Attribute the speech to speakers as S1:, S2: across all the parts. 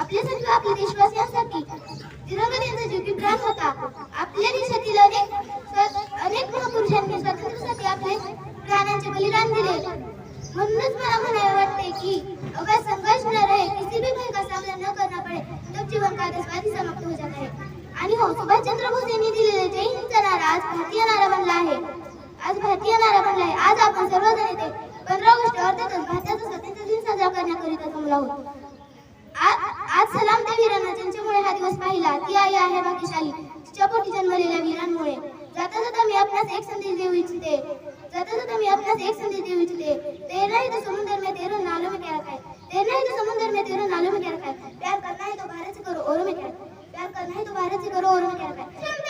S1: आपल्यासाठी आपल्या देशवासियांसाठी तिरंगा त्यांचा जीवकीप्राण होता. आपल्या देशातील अनेक अनेक महापुरुषांनी स्वातंत्र्यासाठी आपले प्राणांचे बलिदान दिले. म्हणूनच मला म्हणावे वाटते की अगर संघर्ष न रहे किसी भी भय का सामना न करना पड़े तब जीवन का आतंकवादी समाप्त हो जाता है. आणि हो सुभाषचंद्र बोस यांनी दिलेले जय हिंदचा नारा आज भारतीय नारा बनला आहे. आज भारतीय नारा बनला आहे. आज आपण सर्वजण येते पंधरा ऑगस्ट अर्थातच भारताचा स्वातंत्र्य दिन साजरा करण्याकरिता जमला होतो आज आज सलाम त्या वीरांना ज्यांच्यामुळे हा दिवस पाहिला. ती आई आहे भाग्यशाली तिच्या पोटी जन्मलेल्या वीरांमुळे. जाता जाता मी आपल्यास एक संदेश देऊ इच्छिते. जाता जाता मी आपल्यास एक संदेश देऊ इच्छिते. ते नाही तो समुद्र में तेरो नालो में क्या रखा ते नाही तो समुद्र में तेरो नालो में क्या रखा प्यार करना है तो भारत से करो और में क्या प्यार करना है तो भारत से करो और में क्या रखा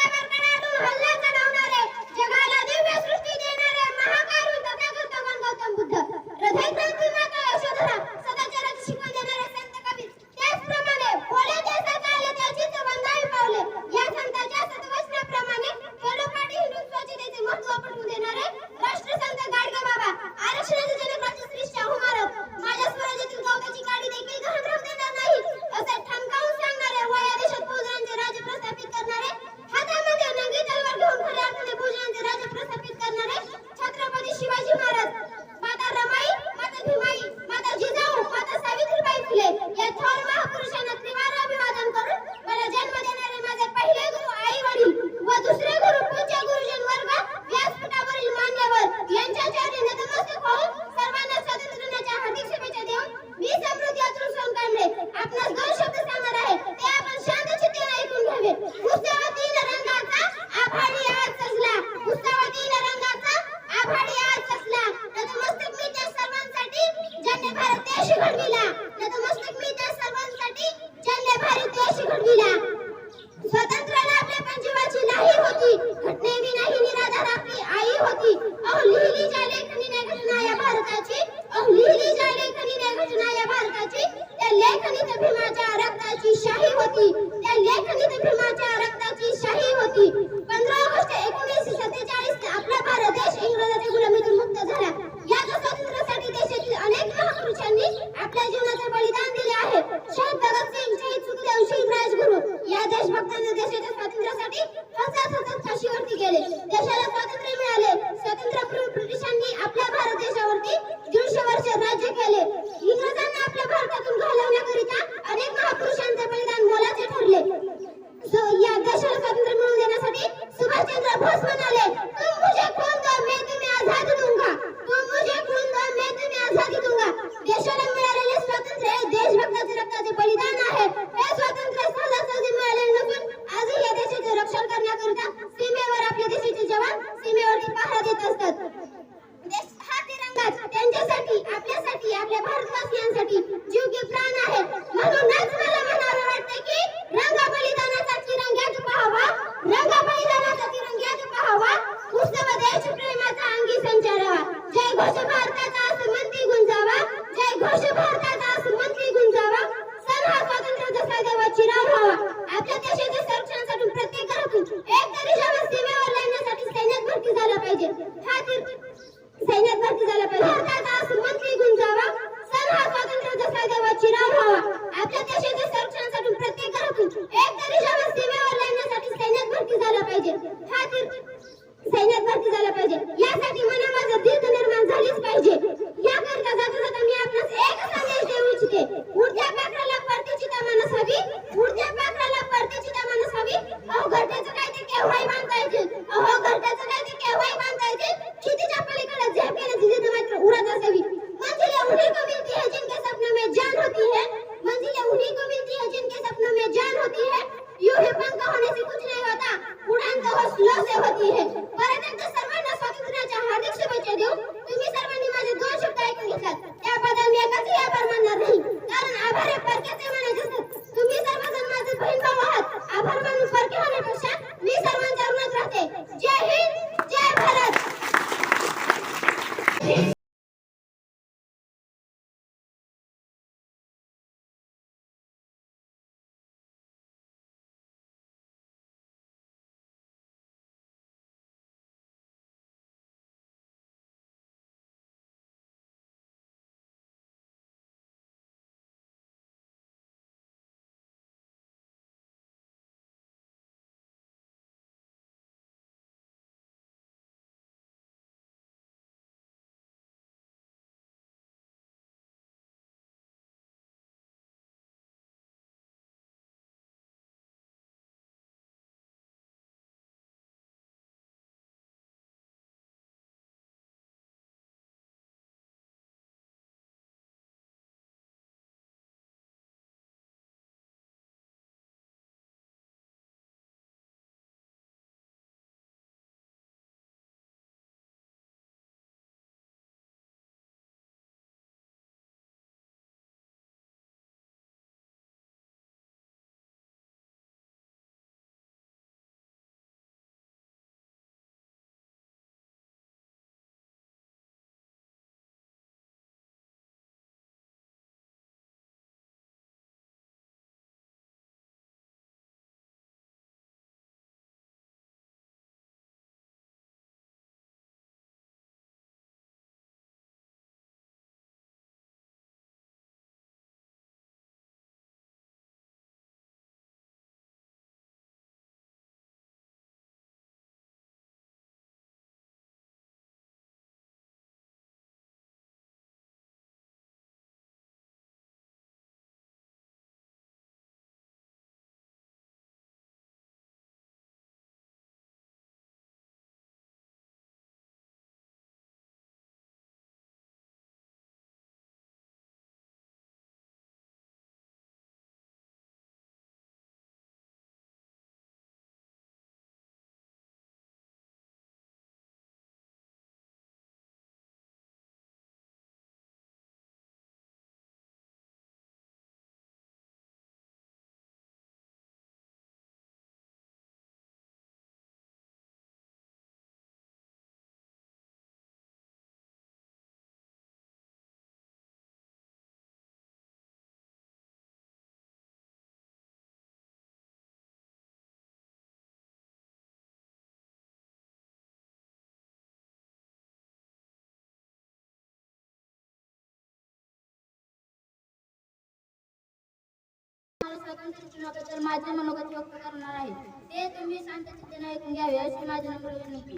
S1: स्वातंत्र्य दिनाबद्दल माझे मनोगत व्यक्त करणार आहे. ते तुम्ही शांत चित्ताने ऐकून घ्यावे अशी माझी नम्र विनंती.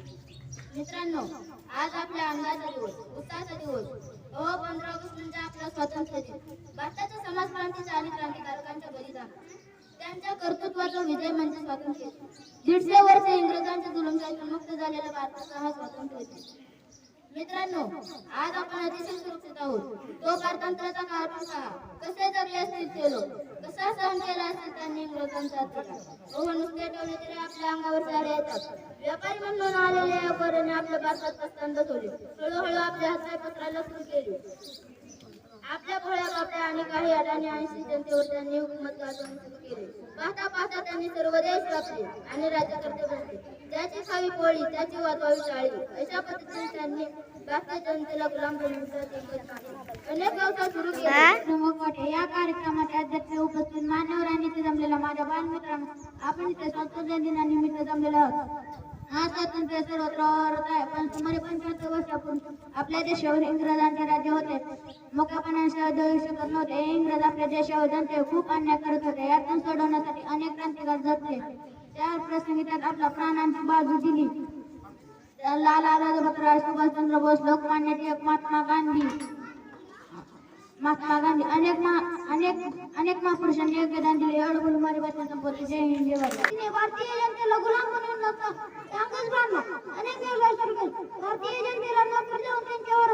S1: मित्रांनो आज आपल्या आनंदाचा दिवस उत्साहाचा दिवस. व पंधरा ऑगस्ट म्हणजे आपला स्वातंत्र्य दिन. भारताच्या समाज क्रांतीच्या आणि क्रांतिकारकांच्या बलिदान. त्यांच्या कर्तृत्वाचा विजय म्हणजे स्वातंत्र्य. दीडशे वर्ष इंग्रजांच्या जुलमशाहीतून मुक्त झालेला भारताचा हा स्वातंत्र्य दिन. मित्रांनो आज आपण अतिशय सुरक्षित आहोत. तो पारतंत्र्याचा काळ पण पहा कसे जगले असतील ते लोक कसा सहन केला असेल त्यांनी इंग्रजांचा अत्याचार हो नुसते ठेवले तरी आपल्या अंगावर चार येतात. व्यापारी म्हणून आलेल्या व्यापाऱ्याने आपल्या भारतात प्रस्थान बसवले हळूहळू आपल्या हातपाय पत्राला सुरू केले. आपल्या फळ्या काही अडाणी ऐंशी जनतेवर त्यांनी हुकूमत सुरू पाहता पाहता त्यांनी सर्व देश व्यापले आणि राज्यकर्ते बनले. त्याची खावी पोळी त्याची वाजवावी टाळी अशा पद्धतीने त्यांनी भारतीय जनतेला गुलाम बनवण्याचा अनेक व्यवसाय सुरू केले. या कार्यक्रमात अध्यक्ष उपस्थित मान्यवरांनी जमलेला माझ्या बालमित्रांना आपण इथे स्वातंत्र्य दिनानिमित्त जमलेला आहोत. हा स्वातंत्र्य सर्वत्र काय आहे पण सुमारे पंच्याहत्तर वर्षापूर्वी आपल्या देशावर इंग्रजांचे राज्य होते. मोकापणाशिवाय देऊ शकत नव्हते हे इंग्रज आपल्या देशावर जनते खूप अन्याय करत होते. यातून सोडवण्यासाठी अनेक क्रांतिकार झटले त्या प्रसंगी त्यात आपल्या प्राणांची बाजू दिली. लाला लाजपतराय सुभाषचंद्र बोस लोकमान्य टिळक महात्मा गांधी महात्मा गांधी अनेक महा अनेक अनेक महापुरुषांनी योगदान दिले. अडबुल मारी संपत्ती जय हिंद जय भारत. भारतीय जनतेला गुलाम बनवून नव्हता बांधला. अनेक व्यवसाय सुरू केले भारतीय जनतेला नोकर देऊन त्यांच्यावर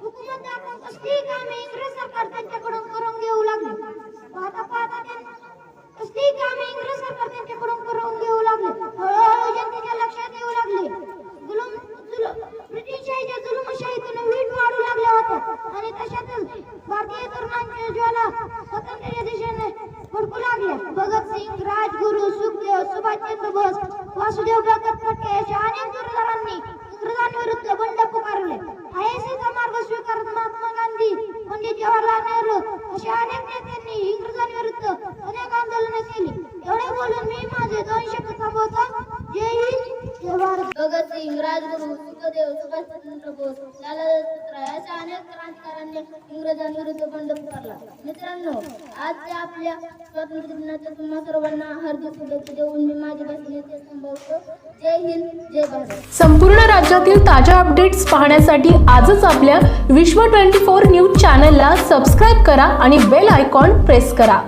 S1: हुकूमत दाखवून कसली कामे इंग्रज सरकार त्यांच्याकडून करून घेऊ लागले. भगत फटके अशा अनेक इंग्रजांविरुद्ध बंड पुकारले अहिंसेचा मार्ग स्वीकारत महात्मा गांधी पंडित जवाहरलाल नेहरू अशा अनेक नेत्यांनी इंग्रजांविरुद्ध अनेक आंदोलने केली एवढे बोलून मी माझे दोन शब्द थांबवतो जय हिंद जय भारत राजगुरू सुखदेव सुभाषचंद्र बोस लाला लजपत अशा अनेक क्रांतिकारांनी इंग्रजांविरुद्ध बंड पुकारला मित्रांनो आजच्या आपल्या स्वातंत्र्य दिनाच्या तुम्हा सर्वांना हार्दिक शुभेच्छा देऊन मी माझी भाषण येथे थांबवतो. जय हिंद जय भारत.
S2: संपूर्ण राज्यातील ताज्या अपडेट्स पाहण्यासाठी आजच आपल्या विश्व ट्वेंटी फोर न्यूज चॅनलला सबस्क्राईब करा आणि बेल आयकॉन प्रेस करा.